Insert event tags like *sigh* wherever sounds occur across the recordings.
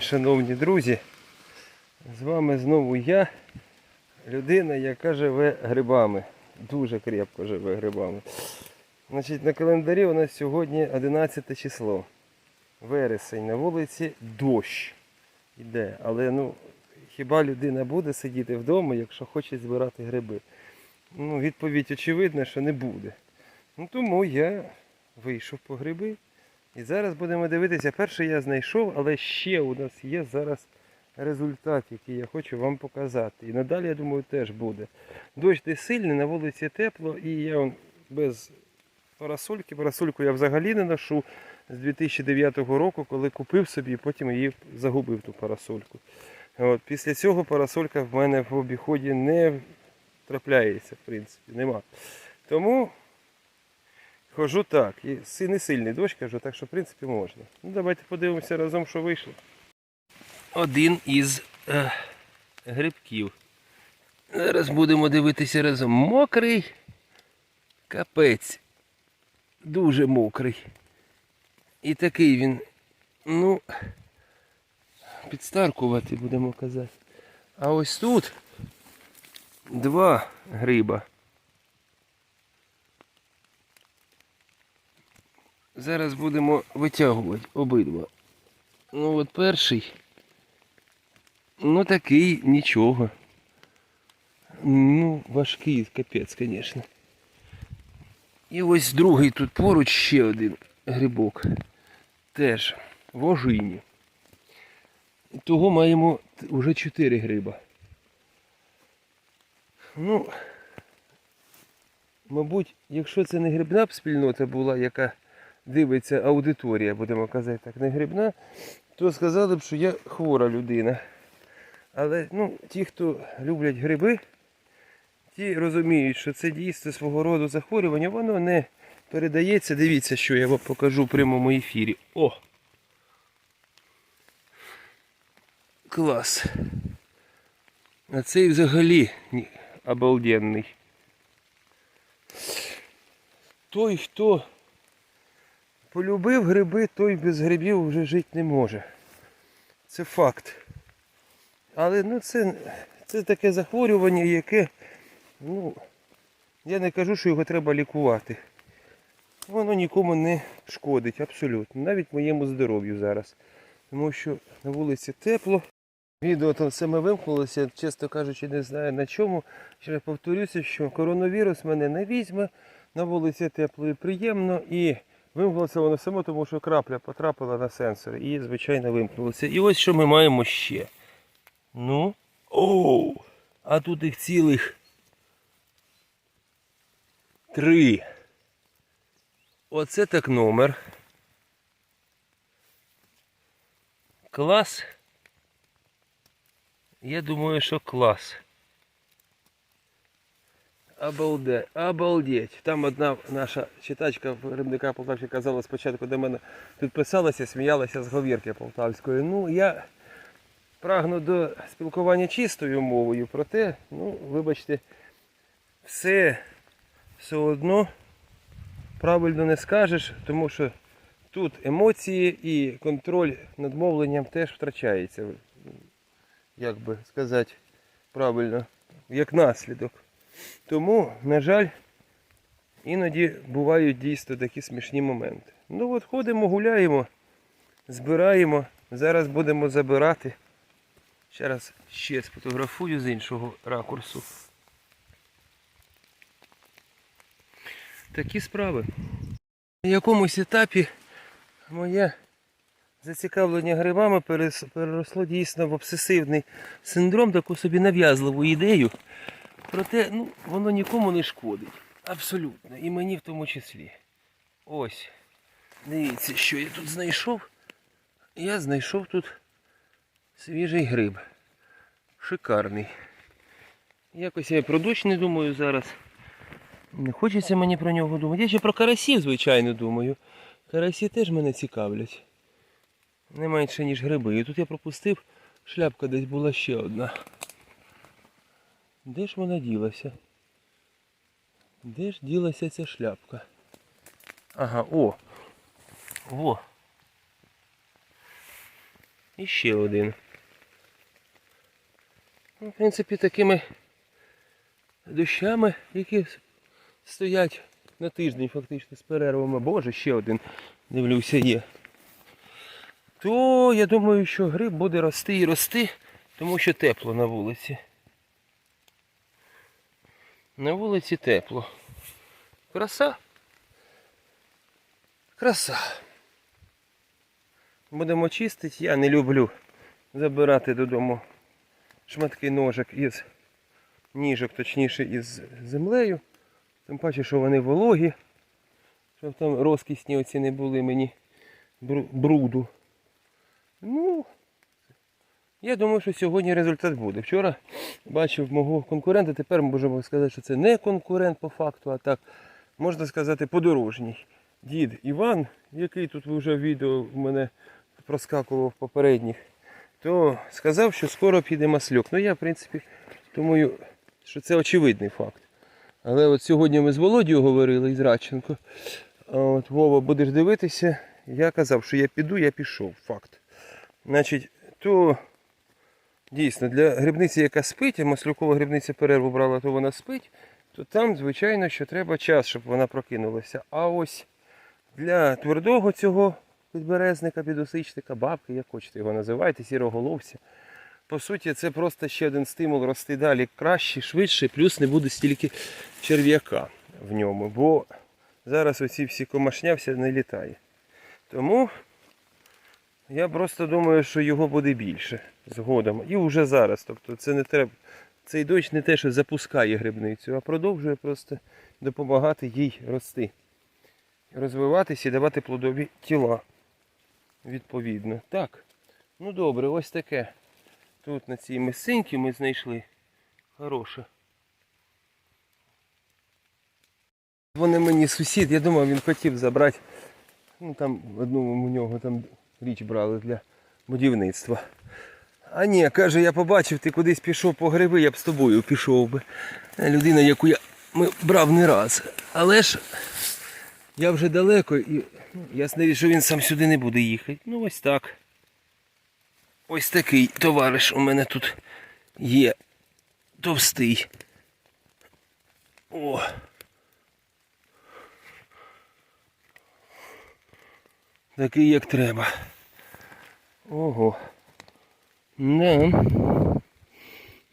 Шановні друзі, з вами знову я, людина, яка живе грибами. Дуже крепко живе грибами. Значить, на календарі у нас сьогодні 11 число. Вересень. На вулиці дощ іде. Але ну, хіба людина буде сидіти вдома, якщо хоче збирати гриби? Ну, відповідь очевидна, що не буде. Ну тому я вийшов по гриби. І зараз будемо дивитися. Перший я знайшов, але ще у нас є зараз результат, який я хочу вам показати. І надалі, я думаю, теж буде. Дощ не сильний, на вулиці тепло, і я без парасольки. Парасольку я взагалі не ношу з 2009 року, коли купив собі, і потім її загубив ту парасольку. От, після цього парасолька в мене в обіході не трапляється, в принципі, нема. Тому Хожу так. І не сильний дощ кажу, так що в принципі можна. Ну давайте подивимося разом, що вийшло. Один із е, грибків. Зараз будемо дивитися разом. Мокрий капець. Дуже мокрий. І такий він, ну, підстаркувати будемо казати. А ось тут два гриба. Зараз будемо витягувати обидва. Ну от перший. Ну такий нічого. Ну, важкий, капець, звісно. І ось другий тут поруч ще один грибок. Теж в ожині. Того маємо вже чотири гриба. Ну, мабуть, якщо це не грибна б спільнота була, яка дивиться аудиторія, будемо казати так, не грибна, то сказали б, що я хвора людина. Але ну, ті, хто люблять гриби, ті розуміють, що це дійсно свого роду захворювання, воно не передається. Дивіться, що я вам покажу в прямому ефірі. О! Клас. А цей взагалі обалденний. Той, хто полюбив гриби, той без грибів вже жити не може. Це факт. Але ну це, це таке захворювання, яке, ну, я не кажу, що його треба лікувати. Воно нікому не шкодить, абсолютно. Навіть моєму здоров'ю зараз. Тому що на вулиці тепло. Відео там саме вимкнулося, чесно кажучи, не знаю на чому. Ще повторюся, що коронавірус мене не візьме, на вулиці тепло і приємно і вимкнулося воно само, тому що крапля потрапила на сенсор і, звичайно, вимкнулося. І ось що ми маємо ще. Ну. Оу! А тут їх цілих три. Оце так номер. Клас. Я думаю, що клас. Обалде, обалдеть. Там одна наша читачка виробника Полтавщини казала спочатку до мене підписалася, сміялася з говірки полтавської. Ну, я прагну до спілкування чистою мовою, проте, ну, вибачте, все все одно правильно не скажеш, тому що тут емоції і контроль над мовленням теж втрачається як би сказати правильно, як наслідок. Тому, на жаль, іноді бувають дійсно такі смішні моменти. Ну от ходимо, гуляємо, збираємо. Зараз будемо забирати. Ще раз ще сфотографую з іншого ракурсу. Такі справи. На якомусь етапі моє зацікавлення грибами переросло дійсно в обсесивний синдром, таку собі нав'язливу ідею. Проте ну, воно нікому не шкодить. Абсолютно. І мені в тому числі. Ось. Дивіться, що я тут знайшов. Я знайшов тут свіжий гриб. Шикарний. Якось я про дощ не думаю зараз. Не хочеться мені про нього думати. Я ще про карасів, звичайно, думаю. Карасі теж мене цікавлять. Не менше, ніж гриби. І тут я пропустив, шляпка десь була ще одна. Де ж вона ділася? Де ж ділася ця шляпка? Ага, о! Во! І ще один. Ну, в принципі, такими дощами, які стоять на тиждень фактично з перервами. Боже, ще один, дивлюся, є. То я думаю, що гриб буде рости і рости, тому що тепло на вулиці. На вулиці тепло. Краса. Краса. Будемо чистити. Я не люблю забирати додому шматки ножик із ніжок, точніше із землею. Тим паче, що вони вологі. Щоб там розкисні оці не були мені бруду. Ну, я думаю, що сьогодні результат буде. Вчора бачив мого конкурента, тепер можемо сказати, що це не конкурент по факту, а так, можна сказати, подорожній. Дід Іван, який тут вже відео в мене проскакував попередніх, то сказав, що скоро піде масльок. Ну я, в принципі, думаю, що це очевидний факт. Але от сьогодні ми з Володією говорили із Радченко. От, Вова, будеш дивитися, я казав, що я піду, я пішов. Факт. Значить, то дійсно для грибниці, яка спить, а маслюкова грибниця перерву брала, то вона спить, то там, звичайно, що треба час, щоб вона прокинулася. А ось для твердого цього підберезника, підосичника, бабки, як хочете його називайте, сіроголовця. По суті, це просто ще один стимул рости далі краще, швидше, плюс не буде стільки черв'яка в ньому, бо зараз оці всі комашня все не літає. Тому я просто думаю, що його буде більше згодом. І вже зараз. Тобто це не треба. Цей дощ не те, що запускає грибницю, а продовжує просто допомагати їй рости. Розвиватися і давати плодові тіла. Відповідно. Так. Ну добре, ось таке. Тут на цій мисинці ми знайшли хороше. Вони мені сусід, я думав, він хотів забрати. Ну там одну у нього там річ брали для будівництва. А ні, каже, я побачив, ти кудись пішов по гриби, я б з тобою пішов би. Людина, яку я ми брав не раз. Але ж я вже далеко і ну, ясна, що він сам сюди не буде їхати. Ну ось так. Ось такий товариш у мене тут є. Товстий. О. Такий як треба. Ого. Не.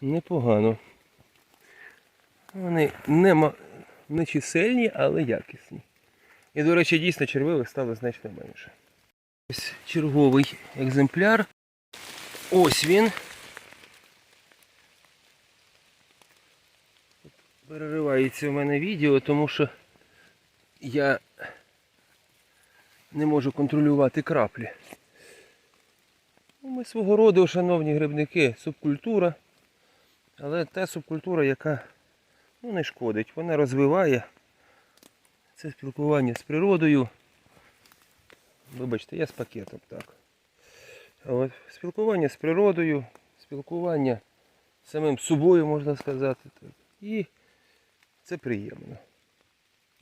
Непогано. Вони не, ма- не чисельні, але якісні. І, до речі, дійсно червивих стало значно менше. Ось черговий екземпляр. Ось він. Переривається у мене відео, тому що я не можу контролювати краплі. Ну, Ми свого роду, шановні грибники, субкультура. Але та субкультура, яка ну, не шкодить, вона розвиває це спілкування з природою. Вибачте, я з пакетом так. А от спілкування з природою, спілкування з самим собою, можна сказати. І це приємно.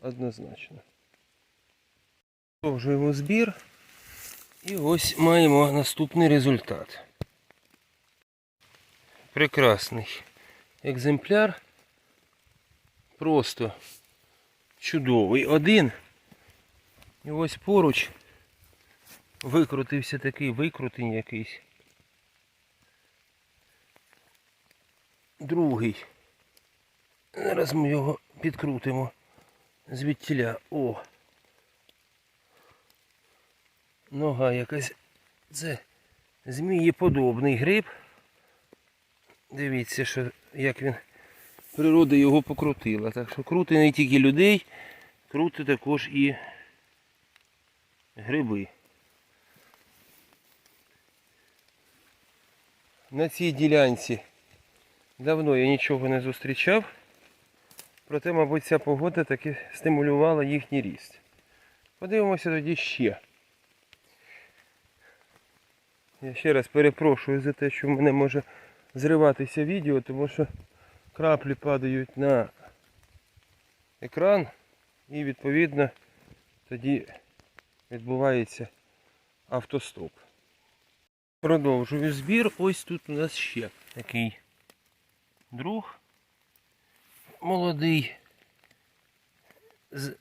Однозначно. Продовжуємо збір. І ось маємо наступний результат. Прекрасний екземпляр. Просто чудовий. Один. І ось поруч викрутився такий викрутень якийсь. Другий. Зараз ми його підкрутимо звідтіля. О! Нога якась. Це змієподобний гриб. Дивіться, що як він природа його покрутила. Так що крути не тільки людей, крути також і гриби. На цій ділянці давно я нічого не зустрічав. Проте, мабуть, ця погода таки стимулювала їхній ріст. Подивимося тоді ще. Я ще раз перепрошую за те, що в мене може зриватися відео, тому що краплі падають на екран і відповідно тоді відбувається автостоп. Продовжую збір. Ось тут у нас ще такий друг молодий.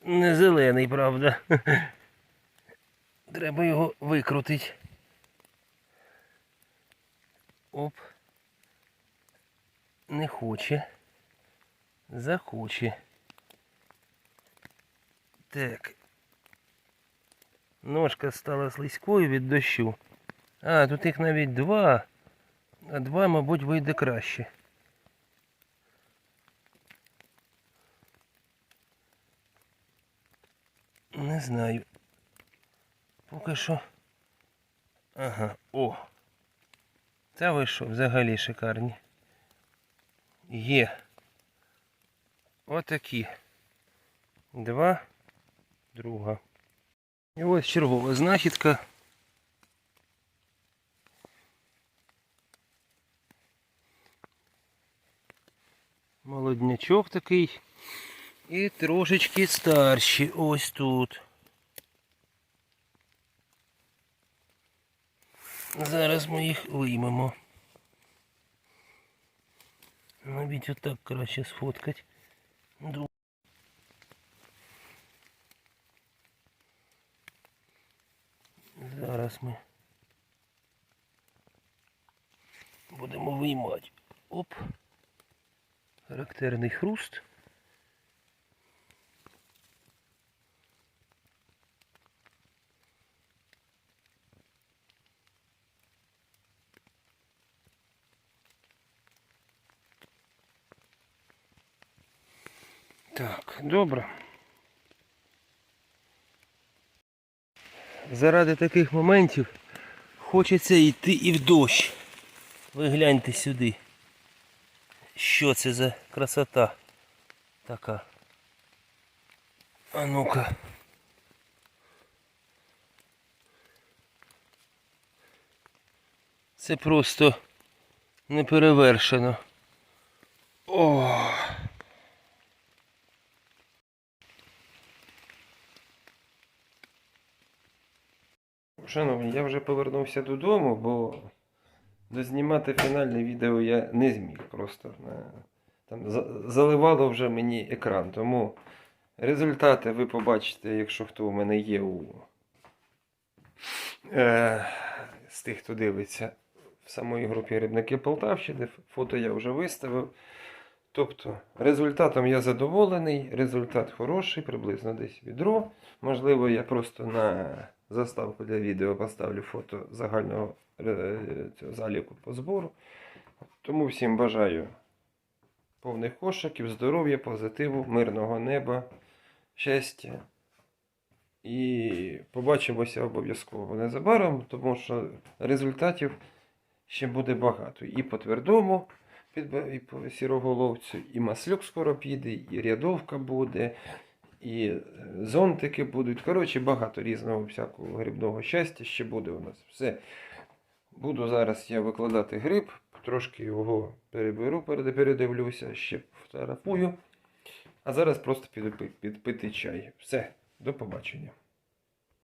Не зелений, правда. *laughs* Треба його викрутити. Оп. Не хоче. Захоче. Так. Ножка стала слизькою від дощу. А, тут їх навіть два. А два, мабуть, вийде краще. Не знаю. Поки що. Ага, о. Та ви що, взагалі шикарні. Є. Отакі. Два. Друга. І ось чергова знахідка. Молоднячок такий. І трошечки старші. Ось тут. Зараз ми їх виймемо. Навіть отак краще сфоткать. Зараз ми будемо виймати. Оп. Характерний хруст. Так, добре. Заради таких моментів хочеться йти і в дощ. Ви гляньте сюди. Що це за красота така? А ну-ка. Це просто неперевершено. О! Шановні, я вже повернувся додому, бо дознімати фінальне відео я не зміг. Просто е, там заливало вже мені екран. Тому результати ви побачите, якщо хто у мене є у е, з тих, хто дивиться в самої групі Рибники Полтавщини. Фото я вже виставив. Тобто результатом я задоволений, результат хороший, приблизно десь відро. Можливо, я просто на заставку для відео поставлю фото загального е, цього заліку по збору. Тому всім бажаю повних кошиків, здоров'я, позитиву, мирного неба, щастя. І побачимося обов'язково незабаром, тому що результатів ще буде багато. І по твердому, і по сіроголовцю, і маслюк скоро піде, і рядовка буде, і зонтики будуть. Коротше, багато різного всякого грибного щастя ще буде у нас. Все. Буду зараз я викладати гриб, трошки його переберу, передивлюся, ще фотографую. А зараз просто піду підпити чай. Все, до побачення.